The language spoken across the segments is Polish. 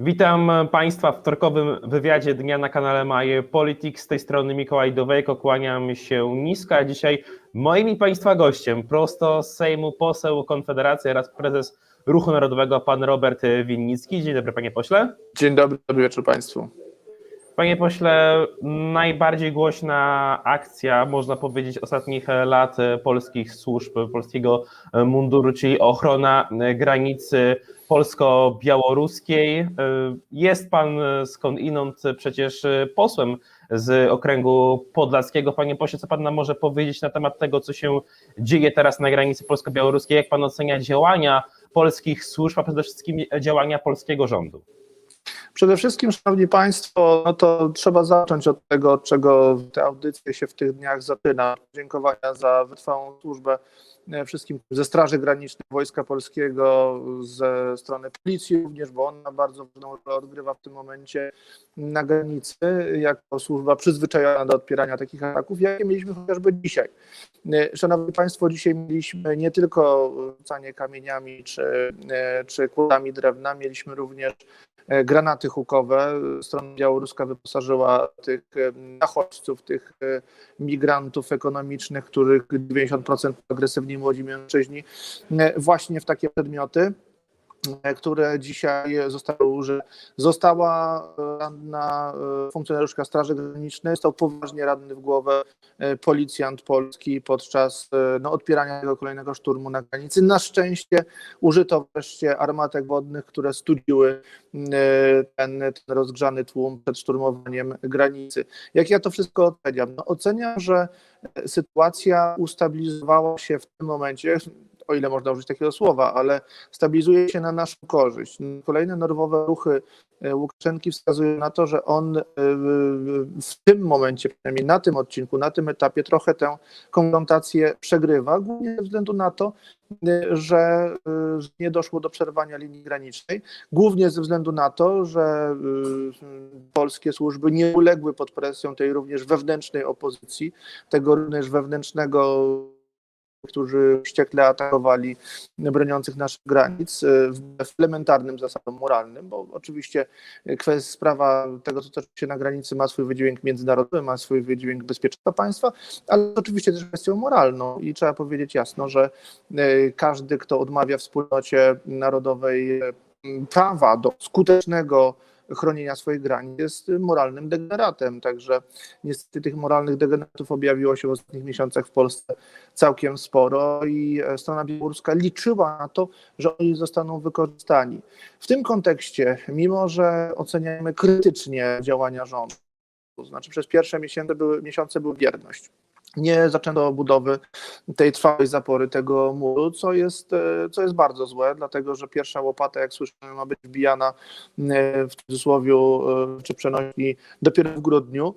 Witam Państwa w wtorkowym wywiadzie dnia na kanale My Politics. Z tej strony Mikołaj Dowejko, kłaniam się nisko, a dzisiaj moim i Państwa gościem prosto z Sejmu poseł Konfederacji oraz prezes Ruchu Narodowego pan Robert Winnicki. Dzień dobry Panie Pośle. Dzień dobry, dobry wieczór Państwu. Panie pośle, najbardziej głośna akcja, można powiedzieć, ostatnich lat polskich służb, polskiego munduru, czyli ochrona granicy polsko-białoruskiej. Jest pan skądinąd przecież posłem z okręgu podlaskiego. Panie pośle, co pan nam może powiedzieć na temat tego, co się dzieje teraz na granicy polsko-białoruskiej? Jak pan ocenia działania polskich służb, a przede wszystkim działania polskiego rządu? Przede wszystkim, Szanowni Państwo, no to trzeba zacząć od tego, od czego te audycje się w tych dniach zaczyna. Dziękowania za wytrwałą służbę wszystkim ze Straży Granicznej Wojska Polskiego, ze strony policji również, bo ona bardzo ważną rolę odgrywa w tym momencie na granicy, jako służba przyzwyczajona do odpierania takich ataków, jakie mieliśmy chociażby dzisiaj. Szanowni Państwo, dzisiaj mieliśmy nie tylko rzucanie kamieniami czy, czy kłodami drewna, mieliśmy również granaty hukowe. Strona białoruska wyposażyła tych nachodźców, tych migrantów ekonomicznych, których 90% agresywni młodzi mężczyźni, właśnie w takie przedmioty które dzisiaj zostały użyte. Została ranna funkcjonariuszka Straży Granicznej, został poważnie ranny w głowę policjant polski podczas no, odpierania tego kolejnego szturmu na granicy. Na szczęście użyto wreszcie armatek wodnych, które studziły ten, ten rozgrzany tłum przed szturmowaniem granicy. Jak ja to wszystko oceniam? No, oceniam, że sytuacja ustabilizowała się w tym momencie, o ile można użyć takiego słowa, ale stabilizuje się na naszą korzyść. Kolejne nerwowe ruchy Łukaszenki wskazują na to, że on w tym momencie, przynajmniej na tym odcinku, na tym etapie trochę tę konfrontację przegrywa, głównie ze względu na to, że nie doszło do przerwania linii granicznej, głównie ze względu na to, że polskie służby nie uległy pod presją tej również wewnętrznej opozycji, tego również wewnętrznego którzy wściekle atakowali broniących naszych granic w elementarnym zasadom moralnym, bo oczywiście kwestia, sprawa tego, co toczy się na granicy ma swój wydźwięk międzynarodowy, ma swój wydźwięk bezpieczeństwa państwa, ale oczywiście też kwestią moralną i trzeba powiedzieć jasno, że każdy, kto odmawia wspólnocie narodowej prawa do skutecznego chronienia swoich granic jest moralnym degeneratem. Także niestety tych moralnych degeneratów objawiło się w ostatnich miesiącach w Polsce całkiem sporo i strona białoruska liczyła na to, że oni zostaną wykorzystani. W tym kontekście, mimo że oceniamy krytycznie działania rządu, to znaczy przez pierwsze miesiące były, miesiące były bierność nie zaczęto budowy tej trwałej zapory tego muru, co jest, co jest bardzo złe, dlatego że pierwsza łopata, jak słyszymy, ma być wbijana w cudzysłowie czy przenośni dopiero w grudniu.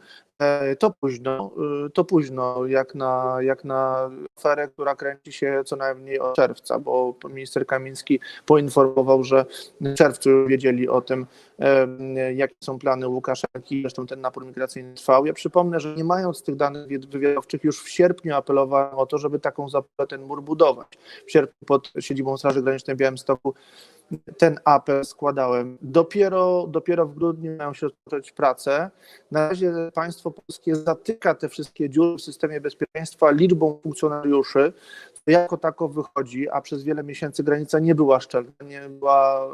To późno, to późno jak na, jak na aferę, która kręci się co najmniej od czerwca, bo minister Kamiński poinformował, że w czerwcu wiedzieli o tym, jakie są plany Łukaszenki, zresztą ten napór migracyjny trwał. Ja przypomnę, że nie mając tych danych wywiadowczych już w sierpniu apelowałem o to, żeby taką zaporę, ten mur budować. W sierpniu pod siedzibą Straży Granicznej w Białymstoku ten apel składałem. Dopiero, dopiero w grudniu mają się rozpocząć prace. Na razie państwo polskie zatyka te wszystkie dziury w systemie bezpieczeństwa liczbą funkcjonariuszy. To jako tako wychodzi, a przez wiele miesięcy granica nie była szczelna, nie była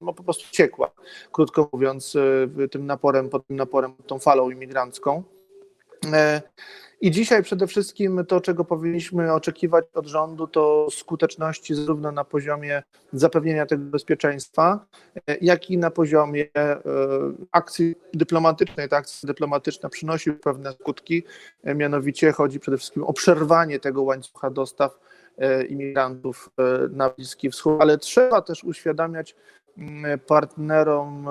no, po prostu ciekła, krótko mówiąc, tym naporem, pod tym naporem, tą falą imigrancką. I dzisiaj przede wszystkim to, czego powinniśmy oczekiwać od rządu, to skuteczności zarówno na poziomie zapewnienia tego bezpieczeństwa, jak i na poziomie akcji dyplomatycznej. Ta akcja dyplomatyczna przynosi pewne skutki, mianowicie chodzi przede wszystkim o przerwanie tego łańcucha dostaw imigrantów na Bliski Wschód, ale trzeba też uświadamiać partnerom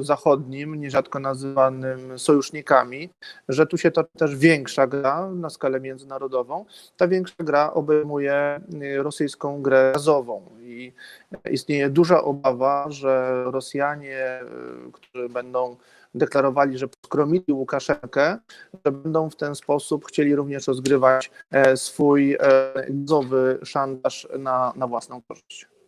zachodnim, nierzadko nazywanym sojusznikami, że tu się to też większa gra na skalę międzynarodową. Ta większa gra obejmuje rosyjską grę gazową i istnieje duża obawa, że Rosjanie, którzy będą deklarowali, że poskromili Łukaszenkę, że będą w ten sposób chcieli również rozgrywać swój gazowy szantaż na, na własną korzyść.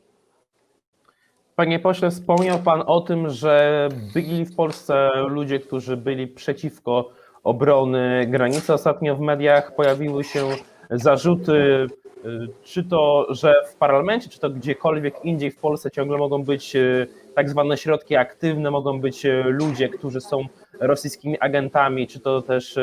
Panie pośle, wspomniał Pan o tym, że byli w Polsce ludzie, którzy byli przeciwko obrony granicy. Ostatnio w mediach pojawiły się zarzuty, y, czy to, że w parlamencie, czy to gdziekolwiek indziej w Polsce ciągle mogą być y, tak zwane środki aktywne, mogą być y, ludzie, którzy są rosyjskimi agentami, czy to też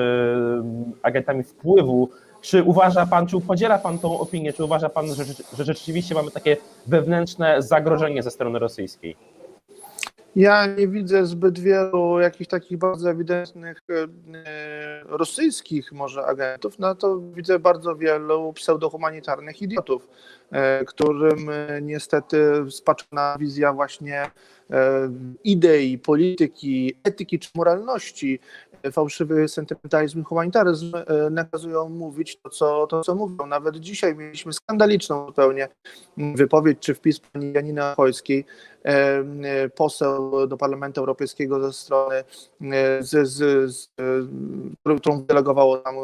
agentami wpływu. Czy uważa Pan, czy podziela Pan tą opinię, czy uważa Pan, że, że rzeczywiście mamy takie wewnętrzne zagrożenie ze strony rosyjskiej? Ja nie widzę zbyt wielu jakichś takich bardzo ewidentnych e, e, rosyjskich może agentów, no to widzę bardzo wielu pseudohumanitarnych idiotów, e, którym niestety spaczona wizja właśnie idei, polityki, etyki czy moralności, fałszywy sentymentalizm humanitaryzm e, nakazują mówić to co, to, co mówią. Nawet dzisiaj mieliśmy skandaliczną zupełnie wypowiedź czy wpis pani Janiny Achojskiej, e, poseł do Parlamentu Europejskiego ze strony, e, z, z, z, e, którą delegowało tam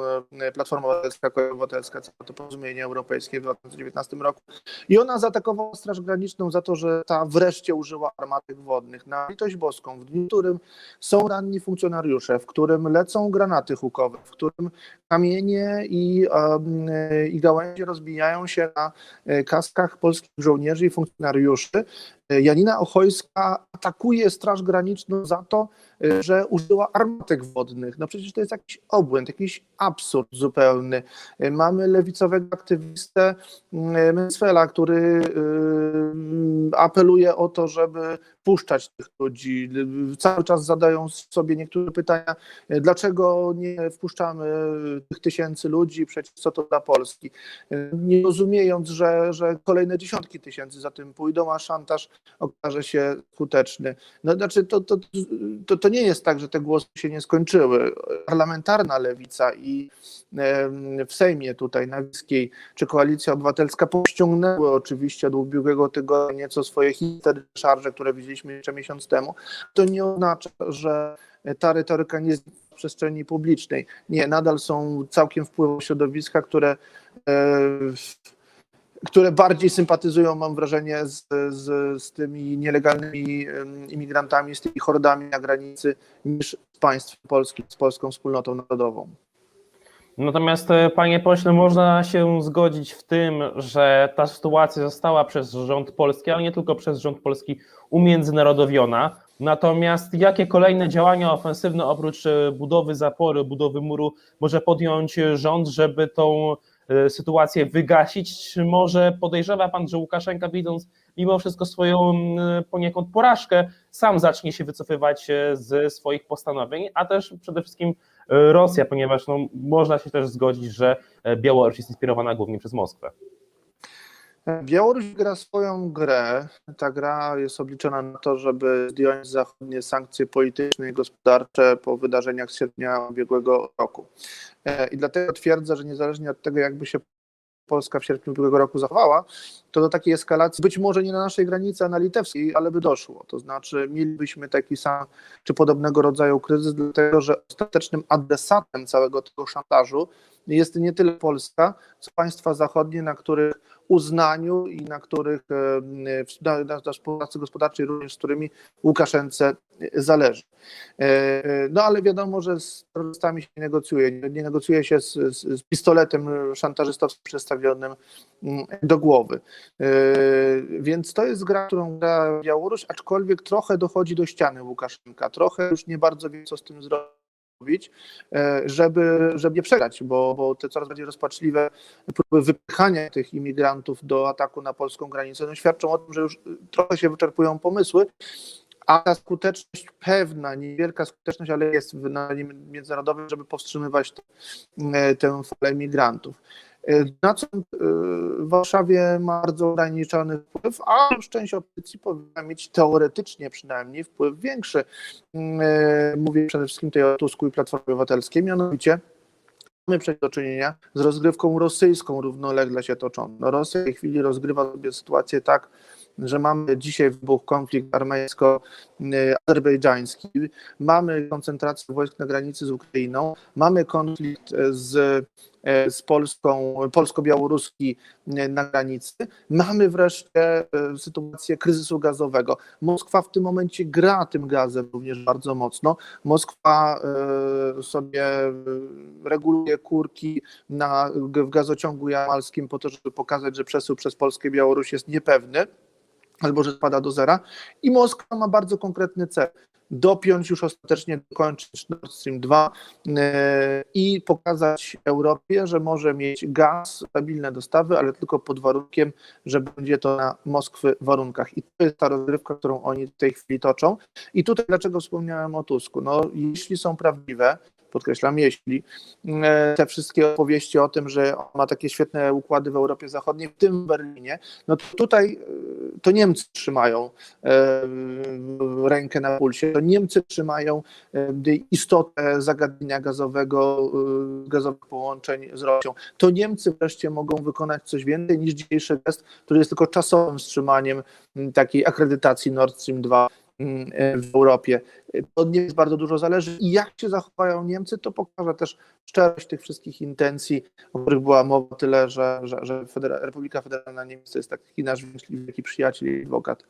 e, Platforma Obywatelska, Koalicja Obywatelska, to porozumienie europejskie w 2019 roku. I ona zaatakowała Straż Graniczną za to, że ta wreszcie użyła armatek wodnych. Na litość boską, w dniu, w którym są ranni funkcjonariusze, w którym lecą granaty hukowe, w którym kamienie i, e, i gałęzie rozbijają się na e, kaskach polskich żołnierzy i funkcjonariuszy. Janina Ochojska atakuje Straż Graniczną za to, że użyła armatek wodnych. No przecież to jest jakiś obłęd, jakiś absurd zupełny. Mamy lewicowego aktywistę mm, Mencfela, który y, apeluje o to, żeby puszczać tych ludzi. Cały czas zadają sobie niektóre pytania, dlaczego nie wpuszczamy tych tysięcy ludzi, przecież co to dla Polski. Nie rozumiejąc, że, że kolejne dziesiątki tysięcy za tym pójdą, a szantaż okaże się skuteczny. No, znaczy, to, to, to, to nie jest tak, że te głosy się nie skończyły. Parlamentarna lewica i w Sejmie tutaj na Wiskiej, czy Koalicja Obywatelska pościągnęły oczywiście od ubiegłego tygodnia nieco swoje histeryczne szarże, które widzieliśmy jeszcze miesiąc temu. To nie oznacza, że ta retoryka nie jest w przestrzeni publicznej. Nie, nadal są całkiem wpływowe środowiska, które e, które bardziej sympatyzują, mam wrażenie, z, z, z tymi nielegalnymi imigrantami, z tymi hordami na granicy, niż z państwem polskim, z polską wspólnotą narodową. Natomiast, e, panie pośle, można się zgodzić w tym, że ta sytuacja została przez rząd polski, ale nie tylko przez rząd polski, umiędzynarodowiona. Natomiast jakie kolejne działania ofensywne oprócz e, budowy zapory, budowy muru może podjąć rząd, żeby tą sytuację wygasić? Czy może podejrzewa pan, że Łukaszenka, widząc mimo wszystko swoją poniekąd porażkę, sam zacznie się wycofywać e, ze swoich postanowień, a też przede wszystkim e, Rosja, ponieważ no, można się też zgodzić, że e, Białoruś jest inspirowana głównie przez Moskwę. Białoruś gra swoją grę. Ta gra jest obliczona na to, żeby zdjąć zachodnie sankcje polityczne i gospodarcze po wydarzeniach z sierpnia ubiegłego roku. E, I dlatego twierdzę, że niezależnie od tego, jakby się Polska w sierpniu ubiegłego roku zachowała, to do takiej eskalacji, być może nie na naszej granicy, a na litewskiej, ale by doszło. To znaczy, mielibyśmy taki sam czy podobnego rodzaju kryzys, dlatego że ostatecznym adresatem całego tego szantażu jest nie tyle Polska, co państwa zachodnie, na których uznaniu i na których e, na, współpracy gospodarczej również z którymi Łukaszence zależy. E, No ale wiadomo, że z terrorystami się nie negocjuje. Nie negocjuje się z, z, pistoletem szantażystowskim przestawionym mm, do głowy. E, Więc to jest gra, którą gra Białoruś, aczkolwiek trochę dochodzi do ściany Łukaszenka. Trochę już nie bardzo wie, co z tym zrobić robić, e, żeby, żeby nie przegrać, bo, bo te coraz bardziej rozpaczliwe próby wypychania tych imigrantów do ataku na polską granicę no, świadczą o tym, że już trochę się wyczerpują pomysły, a ta skuteczność pewna, niewielka skuteczność, ale jest w międzynarodowym, żeby powstrzymywać e, tę falę migrantów. E, Na co e, w Warszawie ma bardzo ograniczony wpływ, a już część opozycji powinna mieć teoretycznie przynajmniej wpływ większy. Mm, e, Mówię przede wszystkim tutaj o Tusku i Platformie Obywatelskiej, mianowicie mamy przecież do czynienia z rozgrywką rosyjską równolegle się toczącą. No Rosja w tej chwili rozgrywa sobie sytuację tak, że mamy dzisiaj wybuch konflikt armeńsko-azerbejdżański, mamy koncentrację wojsk na granicy z Ukrainą, mamy konflikt z, z Polską, polsko-białoruski na granicy, mamy wreszcie sytuację kryzysu gazowego. Moskwa w tym momencie gra tym gazem również bardzo mocno. Moskwa sobie reguluje kurki na, w gazociągu jamalskim po to, żeby pokazać, że przesył przez Polskę i Białoruś jest niepewny albo że spada do zera. I Moskwa ma bardzo konkretny cel. Dopiąć już ostatecznie, dokończyć Nord Stream 2 yy, i pokazać Europie, że może mieć gaz, stabilne dostawy, ale tylko pod warunkiem, że będzie to na Moskwy warunkach. I to jest ta rozgrywka, którą oni w tej chwili toczą. I tutaj dlaczego wspomniałem o Tusku? No, jeśli są prawdziwe, podkreślam, jeśli e, te wszystkie opowieści o tym, że on ma takie świetne układy w Europie Zachodniej, w tym w Berlinie, no to tutaj e, to Niemcy trzymają e, rękę na pulsie, to Niemcy trzymają istotę zagadnienia gazowego, gazowych połączeń z Rosją. To Niemcy wreszcie mogą wykonać coś więcej niż dzisiejszy gest, który jest tylko czasowym wstrzymaniem takiej akredytacji Nord Stream 2 w Europie. Od Niemiec bardzo dużo zależy i jak się zachowają Niemcy, to pokaże też szczerość tych wszystkich intencji, o których była mowa tyle, że, że, że Federa Republika Federalna Niemiec to jest taki nasz wielki przyjaciel i adwokat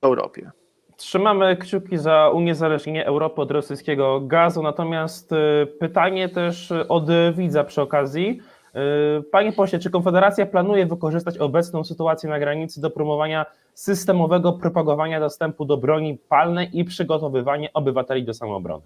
w Europie. Trzymamy kciuki za uniezależnienie Europy od rosyjskiego gazu, natomiast y, pytanie też od widza przy okazji. Y, Panie pośle, czy Konfederacja planuje wykorzystać obecną sytuację na granicy do promowania systemowego propagowania dostępu do broni palnej i przygotowywania obywateli do samoobrony?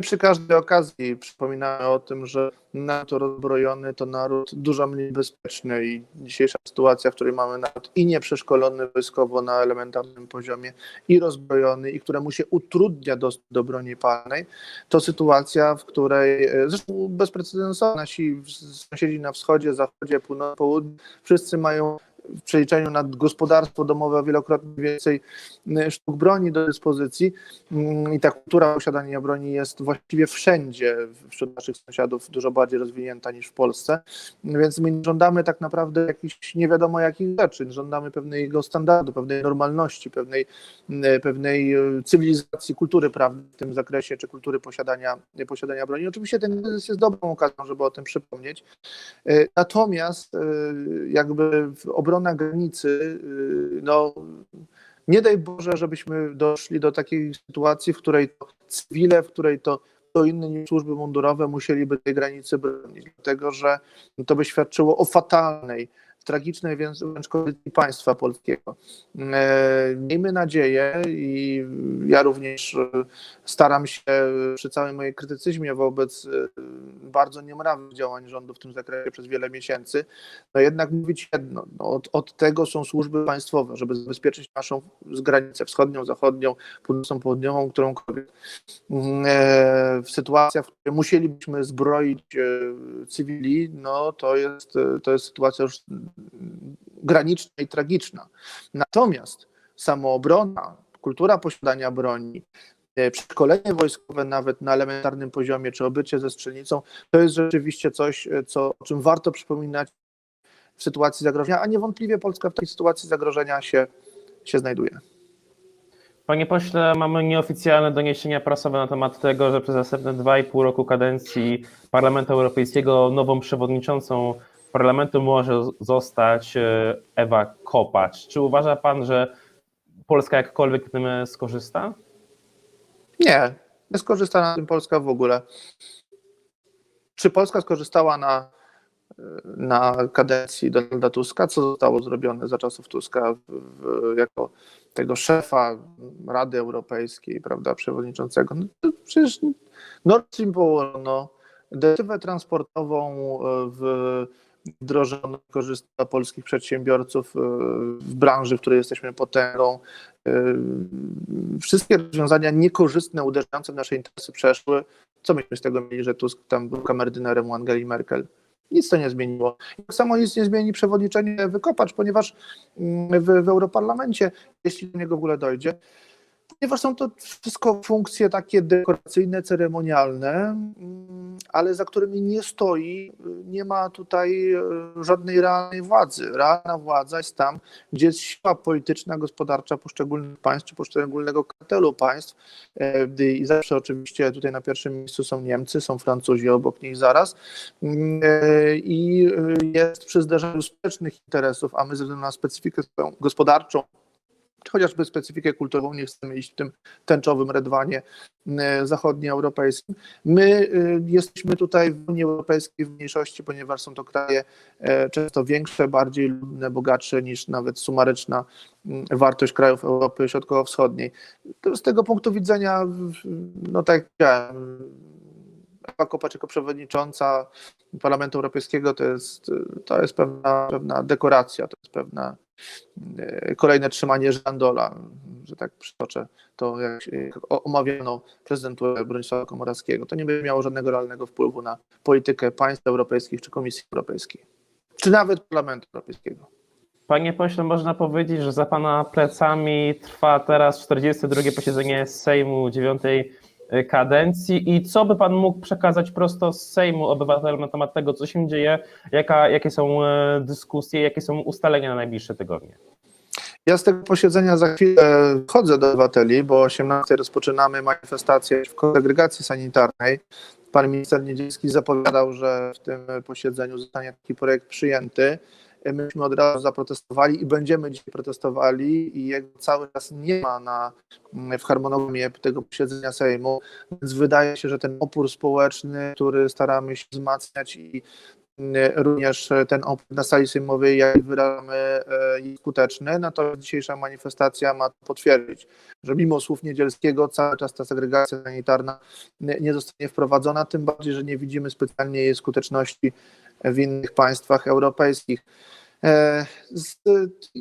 Przy każdej okazji przypominamy o tym, że NATO rozbrojony to naród dużo mniej bezpieczny i dzisiejsza sytuacja, w której mamy naród i nieprzeszkolony wojskowo na elementarnym poziomie, i rozbrojony, i któremu się utrudnia dostęp do broni palnej, to sytuacja, w której zresztą bezprecedensowa. Nasi sąsiedzi na wschodzie, zachodzie, północy, południu, wszyscy mają w przeliczeniu na gospodarstwo domowe wielokrotnie więcej sztuk broni do dyspozycji. I ta kultura posiadania broni jest właściwie wszędzie wśród naszych sąsiadów dużo bardziej rozwinięta niż w Polsce, więc my żądamy tak naprawdę jakichś nie wiadomo jakich rzeczy, żądamy pewnego standardu, pewnej normalności, pewnej, pewnej cywilizacji, kultury prawnej w tym zakresie, czy kultury posiadania, posiadania broni. Oczywiście ten kryzys jest dobrą okazją, żeby o tym przypomnieć, natomiast jakby w obrona granicy, no nie daj Boże, żebyśmy doszli do takiej sytuacji, w której to cywile, w której to, to inne niż służby mundurowe musieliby tej granicy bronić, dlatego że to by świadczyło o fatalnej, tragicznej wręcz kondycji państwa polskiego. Miejmy nadzieję i ja również staram się przy całym mojej krytycyzmie wobec bardzo niemrawych działań rządu w tym zakresie przez wiele miesięcy, no jednak mówić jedno, no od, od tego są służby państwowe, żeby zabezpieczyć naszą granicę wschodnią, zachodnią, północną, południową, którąkolwiek. W sytuacjach, w której musielibyśmy zbroić cywili, no to jest, to jest sytuacja już graniczna i tragiczna. Natomiast samoobrona, kultura posiadania broni, przeszkolenie wojskowe nawet na elementarnym poziomie, czy obycie ze strzelnicą, to jest rzeczywiście coś, co, o czym warto przypominać w sytuacji zagrożenia, a niewątpliwie Polska w tej sytuacji zagrożenia się, się znajduje. Panie pośle, mamy nieoficjalne doniesienia prasowe na temat tego, że przez następne 2,5 roku kadencji Parlamentu Europejskiego nową przewodniczącą parlamentu może zostać Ewa Kopacz. Czy uważa pan, że Polska jakkolwiek tym skorzysta? Nie, nie skorzysta na tym Polska w ogóle. Czy Polska skorzystała na, na kadencji Donalda Tuska? Co zostało zrobione za czasów Tuska w, w, jako tego szefa Rady Europejskiej, prawda, przewodniczącego? No, przecież Nord Stream położono, dyrektywę transportową w wdrożono korzysta polskich przedsiębiorców w branży, w której jesteśmy potęgą. Wszystkie rozwiązania niekorzystne, uderzające w nasze interesy przeszły. Co myśmy z tego mieli, że Tusk tam był kamerdynerem u Angeli Merkel? Nic to nie zmieniło. Tak samo nic nie zmieni przewodniczenie Wykopacz, ponieważ w, w Europarlamencie, jeśli do niego w ogóle dojdzie, ponieważ są to wszystko funkcje takie dekoracyjne, ceremonialne, ale za którymi nie stoi, nie ma tutaj e, żadnej realnej władzy. Realna władza jest tam, gdzie jest siła polityczna, gospodarcza poszczególnych państw czy poszczególnego kartelu państw. E, I zawsze oczywiście tutaj na pierwszym miejscu są Niemcy, są Francuzi obok nich zaraz. Mm, e, I jest przy zderzeniu sprzecznych interesów, a my ze względu na specyfikę gospodarczą, chociażby specyfikę kulturową, nie chcemy iść w tym tęczowym redwanie e, zachodnioeuropejskim. My e, jesteśmy tutaj w Unii Europejskiej w mniejszości, ponieważ są to kraje e, często większe, bardziej ludne, bogatsze niż nawet sumaryczna wartość krajów Europy Środkowo-Wschodniej. Z tego punktu widzenia, no tak jak Ewa Kopacz jako przewodnicząca Parlamentu Europejskiego to jest, to jest pewna, pewna dekoracja, to jest pewna e, kolejne trzymanie żandola, że tak przytoczę to, jak, omawiano prezydenturę Bronisława Komorowskiego. To nie będzie miało żadnego realnego wpływu na politykę państw europejskich czy Komisji Europejskiej, czy nawet Parlamentu Europejskiego. Panie pośle, można powiedzieć, że za pana plecami trwa teraz 42. posiedzenie Sejmu dziewiątej e, kadencji i co by pan mógł przekazać prosto z Sejmu obywatelom na temat tego, co się dzieje, jaka, jakie są e, dyskusje, jakie są ustalenia na najbliższe tygodnie? Ja z tego posiedzenia za chwilę chodzę do obywateli, bo o 18 rozpoczynamy manifestację w segregacji sanitarnej. Pan minister Niedzielski zapowiadał, że w tym posiedzeniu zostanie taki projekt przyjęty. Myśmy od razu zaprotestowali i będziemy dzisiaj protestowali i jego cały czas nie ma na, w harmonogramie tego posiedzenia Sejmu, więc wydaje się, że ten opór społeczny, który staramy się wzmacniać i również ten opór na sali sejmowej, jak wyrażamy, e, jest skuteczny. Natomiast dzisiejsza manifestacja ma to potwierdzić, że mimo słów Niedzielskiego cały czas ta segregacja sanitarna nie nie zostanie wprowadzona, tym bardziej, że nie widzimy specjalnie jej skuteczności w innych państwach europejskich. E,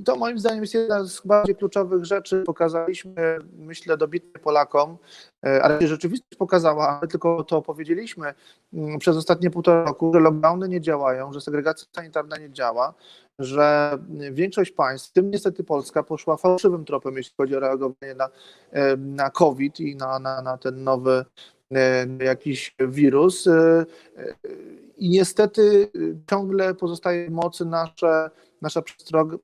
to moim zdaniem jest jedna z bardziej kluczowych rzeczy. Pokazaliśmy, myślę, dobitnie Polakom, e, ale rzeczywistość pokazała, my tylko to powiedzieliśmy mm, przez ostatnie półtora roku, że lockdowny nie działają, że segregacja sanitarna nie działa, że większość państw, w tym niestety Polska, poszła fałszywym tropem, jeśli chodzi o reagowanie na, e, na COVID i na, na, na ten nowy jakiś wirus. E, e, I niestety e, ciągle pozostaje w mocy nasze, nasza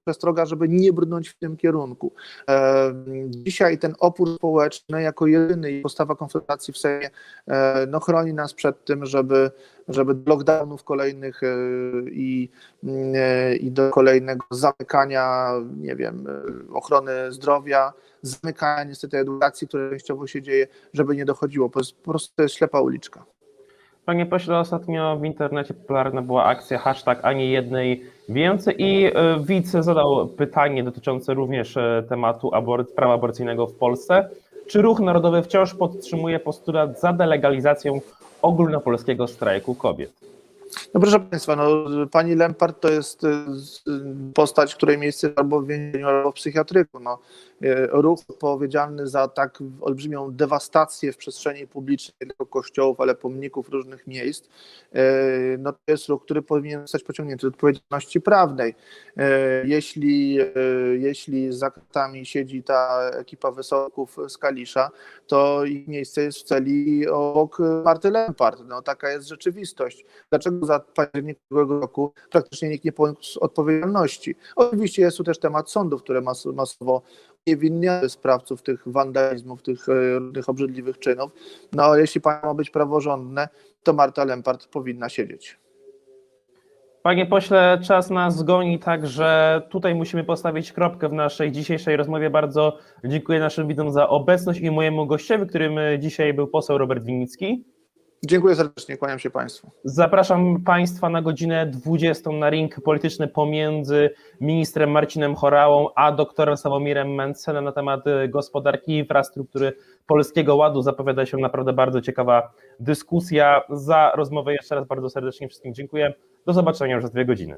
przestroga, żeby nie brnąć w tym kierunku. E, Dzisiaj ten opór społeczny jako jedyny i postawa Konfederacji w Sejmie e, no, chroni nas przed tym, żeby, żeby do lockdownów kolejnych e, i, i do kolejnego zamykania, nie wiem, ochrony zdrowia, zamykania niestety edukacji, które częściowo się dzieje, żeby nie dochodziło. Po prostu to jest ślepa uliczka. Panie pośle, ostatnio w internecie popularna była akcja hashtag ani jednej więcej i e, widz zadał pytanie dotyczące również e, tematu abor- prawa aborcyjnego w Polsce. Czy Ruch Narodowy wciąż podtrzymuje postulat za delegalizacją ogólnopolskiego strajku kobiet? No proszę Państwa, no, pani Lempart to jest y, postać, której miejsce albo w więzieniu, albo w psychiatryku. No, y, ruch odpowiedzialny za tak olbrzymią dewastację w przestrzeni publicznej, nie tylko kościołów, ale pomników różnych miejsc, y, no to jest ruch, który powinien zostać pociągnięty do odpowiedzialności prawnej. Jeśli, jeśli za kartami siedzi ta ekipa wysoków z Kalisza, to ich miejsce jest w celi obok Marty Lempart. No, taka jest rzeczywistość. Dlaczego za październik tego roku praktycznie nikt nie poniósł odpowiedzialności? Oczywiście jest tu też temat sądów, które mas masowo uniewinniały sprawców tych wandalizmów, tych e, różnych obrzydliwych czynów. No ale jeśli państwo ma być praworządne, to Marta Lempart powinna siedzieć. Panie pośle, czas nas goni, także tutaj musimy postawić kropkę w naszej dzisiejszej rozmowie. Bardzo dziękuję naszym widzom za obecność i mojemu gościowi, którym dzisiaj był poseł Robert Winnicki. Dziękuję serdecznie, kłaniam się Państwu. Zapraszam Państwa na godzinę 20 na ring polityczny pomiędzy ministrem Marcinem Chorałą a doktorem Sławomirem Mencenem na temat y, gospodarki i infrastruktury Polskiego Ładu. Zapowiada się naprawdę bardzo ciekawa dyskusja. Za rozmowę jeszcze raz bardzo serdecznie wszystkim dziękuję. Do zobaczenia już za dwie godziny.